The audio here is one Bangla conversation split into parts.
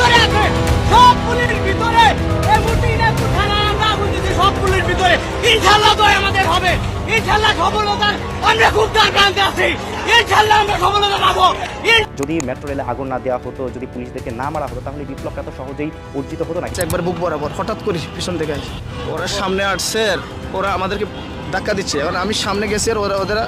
ভিতরে আছে। সব পুলিশ ভিতরে। এই না থানা আমরা আগুন সব পুলিশ ভিতরে। ইনশাল্লাহ তো আমাদের হবে। ইনশাল্লাহ সফলতার আমরা খুব তার প্রান্তে আছি। ইনশাল্লাহ আমরা সফলতা পাবো। যদি মেট্রো রেলে আগুন না দেওয়া হতো যদি পুলিশদেরকে না মারা হতো তাহলে বিপ্লবটা তো সহজেই অর্জিত হতো না। একবার বুক বরাবর হঠাৎ করে পিছন থেকে আসে। ওরা সামনে আসছে ওরা আমাদেরকে ধাক্কা দিচ্ছে। এবার আমি সামনে গেছি আর ওরা ওদের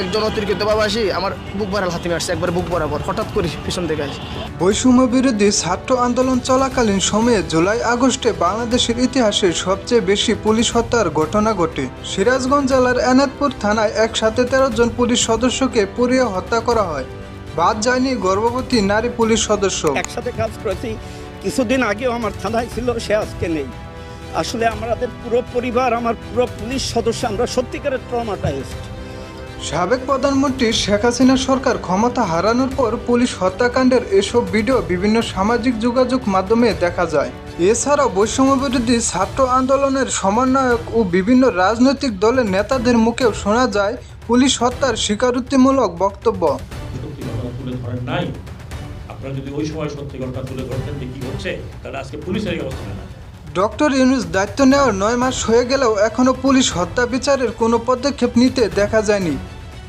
একজন অতিরিক্ত বাবা আসি আমার বুক ভরাল হাতিমে আসছে একবার বুক বরাবর হঠাৎ করে পিছন থেকে আসে। বৈষম্য বিরোধী ছাত্র আন্দোলন চলাকালীন সময়ে জুলাই আগস্টে বাংলাদেশের ইতিহাসে সবচেয়ে বেশি পুলিশ হত্যার ঘটনা ঘটে। সিরাজগঞ্জ জেলার এনাদপুর থানায় একসাথে তেরো জন পুলিশ সদস্যকে পুড়িয়ে হত্যা করা হয়। বাদ যায়নি গর্ভবতী নারী পুলিশ সদস্য। একসাথে কাজ করেছি। কিছুদিন আগেও আমার থানায় ছিল সে আজকে নেই। আসলে আমাদের পুরো পরিবার আমার পুরো পুলিশ সদস্য আমরা সত্যিকারের ট্রমাটাইজড সাবেক প্রধানমন্ত্রী শেখ হাসিনা সরকার ক্ষমতা হারানোর পর পুলিশ হত্যাকাণ্ডের এসব ভিডিও বিভিন্ন সামাজিক যোগাযোগ মাধ্যমে দেখা যায়। এছাড়াও বৈষম্য বিরোধী ছাত্র আন্দোলনের সমন্বয়ক ও বিভিন্ন রাজনৈতিক দলের নেতাদের মুখেও শোনা যায় পুলিশ হত্যার স্বীকারোক্তিমূলক বক্তব্য। আপনারা যদি ওই সময় সত্যি ঘটনা তুলে ধরতেন যে কি হচ্ছে তাহলে আজকে পুলিশের অবস্থা না ডক্টর ইউনুস দায়িত্ব নেওয়ার নয় মাস হয়ে গেলেও এখনও পুলিশ হত্যা বিচারের কোনো পদক্ষেপ নিতে দেখা যায়নি।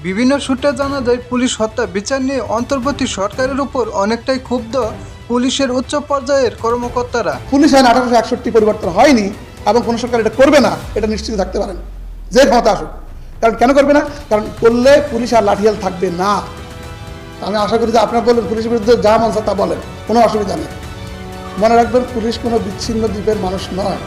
বিভিন্ন সূত্রে জানা যায়, পুলিশ হত্যা বিচার নিয়ে অন্তর্বর্তী সরকারের উপর অনেকটাই ক্ষুব্ধ পুলিশের উচ্চ পর্যায়ের কর্মকর্তারা। পুলিশ আইন আঠারোশো একষট্টি পরিবর্তন হয়নি এবং কোনো সরকার এটা করবে না, এটা নিশ্চিত থাকতে পারেন। যে ক্ষমতা আসুক। কারণ কেন করবে না? কারণ করলে পুলিশ আর লাঠিয়াল থাকবে না। আমি আশা করি যে আপনার বলবেন পুলিশের বিরুদ্ধে যা মন চায় তা বলেন, কোনো অসুবিধা নেই। মনে রাখবেন পুলিশ কোনো বিচ্ছিন্ন দ্বীপের মানুষ নয়।